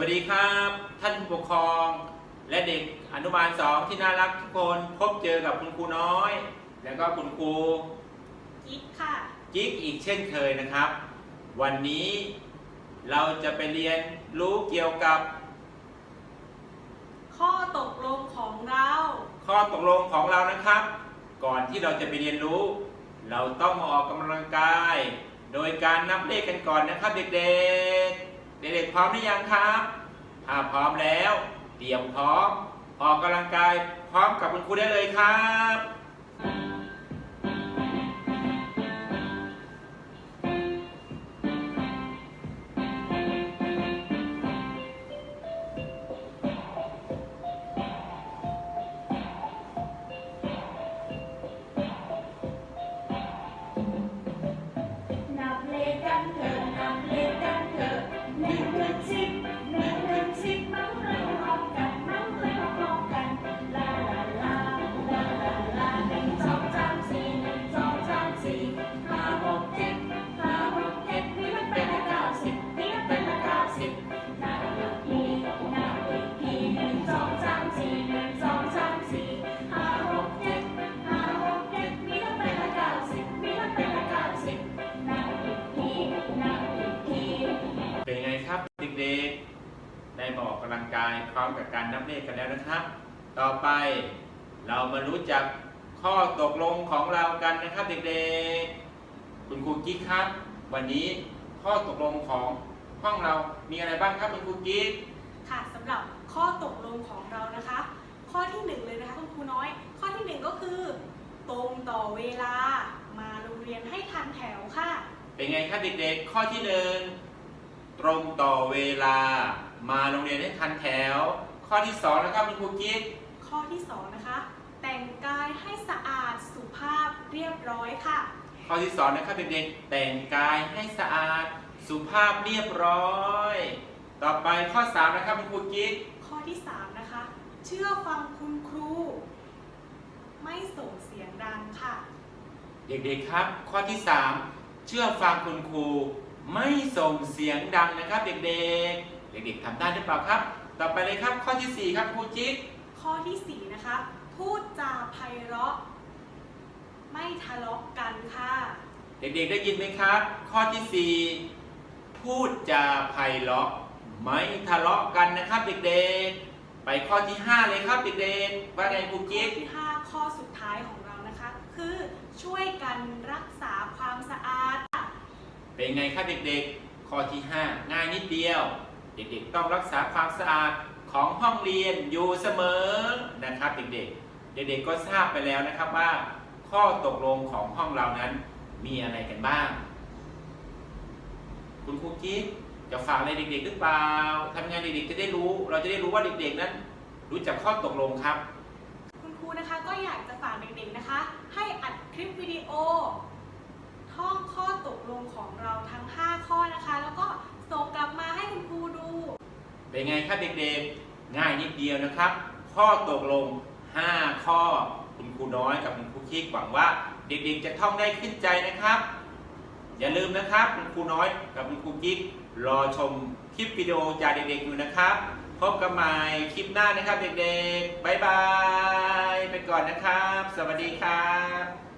วัสดีครับ ท่านผู้ปกครอง และเด็กอนุบาลสองที่น่ารักทุกคนพบเจอกับคุณครูน้อย แล้วก็คุณครูกิ๊กค่ะกิ๊กอีกเช่นเคยนะครับ วันนี้เราจะไปเรียนรู้เกี่ยวกับ ข้อตกลงของเรา ข้อตกลงของเรานะครับ ก่อนที่เราจะไปเรียนรู้ เราต้องมาออกกำลังกาย โดยการนับเลขกันก่อนนะครับเด็กๆ เด็กๆพร้อมหรือยังครับถ้าพร้อมแล้ว เตรียมพร้อม ออกกำลังกายพร้อมกับคุณครูได้เลยครับนับเลขกันเถอ นึ่ กกำลังกายพร้อมกับการนับเลขกันแล้วนะครับ ต่อไปเรามารู้จักข้อตกลงของเรากันนะครับเด็กๆ คุณครูกิ๊กครับ วันนี้ข้อตกลงของห้องเรามีอะไรบ้างครับคุณครูกิ๊กค่ะสำหรับข้อตกลงของเรานะคะ ข้อที่หนึ่งเลยนะคะคุณครูน้อย ข้อที่หนึ่งก็คือ ตรงต่อเวลามาโรงเรียนให้ทันแถวค่ะ เป็นไงครับเด็กๆ ข้อที่หนึ่งตรงต่อเวลา มาโรงเรียนให้ทันแถว ข้อที่สองนะครับคุณครูกิ๊กข้อที่สองนะคะ แต่งกายให้สะอาดสุภาพเรียบร้อยค่ะ ข้อที่สองนะครับเด็กๆแต่งกายให้สะอาดสุภาพเรียบร้อย ต่อไปข้อสามนะครับคุณครูกิ๊กข้อที่สามนะคะ เชื่อฟังคุณครู ไม่ส่งเสียงดังค่ะ เด็กๆครับ ข้อที่สามเชื่อฟังคุณครู ไม่ส่งเสียงดังนะครับเด็กๆ เด็กๆทำได้หรือเปล่าครับ ต่อไปเลยครับข้อที่สี่ครับครูจิ๊กข้อที่สี่นะคะ พูดจาไพเราะ ไม่ทะเลาะกันค่ะ เด็กๆได้ยินไหมครับ ข้อที่สี่พูดจาไพเราะ ไม่ทะเลาะกันนะครับเด็กๆ ไปข้อที่ห้าเลยครับเด็กๆว่าไงครูข้อจิ๊กที่ 5 ข้อสุดท้ายของเรานะคะ คือช่วยกันรักษาความสะอาดค่ะเป็นไงครับเด็กๆ ข้อที่ 5 ง่ายนิดเดียว เด็กๆ ต้องรักษาความสะอาดของห้องเรียนอยู่เสมอนะครับเด็กๆ เด็กๆก็ทราบไปแล้วนะครับว่า ข้อตกลงของห้องเรานั้นมีอะไรกันบ้าง คุณครูกิ๊กจะฝากอะไรเด็กๆหรือเปล่าทำงไงเด็กๆจะได้รู้ เราจะได้รู้ว่าเด็กๆนั้น รู้จักข้อตกลงครับ คุณครูนะคะก็อยากจะฝากเด็กๆนะคะ ให้อัดคลิปวิดีโอท่องข้อตกลงของเราทั้ง 5 ข้อนะคะ แล้วก็ส่งกลับมาให้คุณครูดู เป็นไงครับเด็กๆ ง่ายนิดเดียวนะครับ ข้อตกลง 5 ข้อคุณครูน้อยกับคุณครูคิกหวังว่าเด็กๆ จะท่องได้ขึ้นใจนะครับ อย่าลืมนะครับคุณครูน้อยกับคุณครูกิ๊กรอชมคลิปวิดีโอจากเด็กๆอยู่นะครับ พบกันใหม่คลิปหน้านะครับเด็กๆ บ๊ายบาย ไปก่อนนะครับ สวัสดีครับ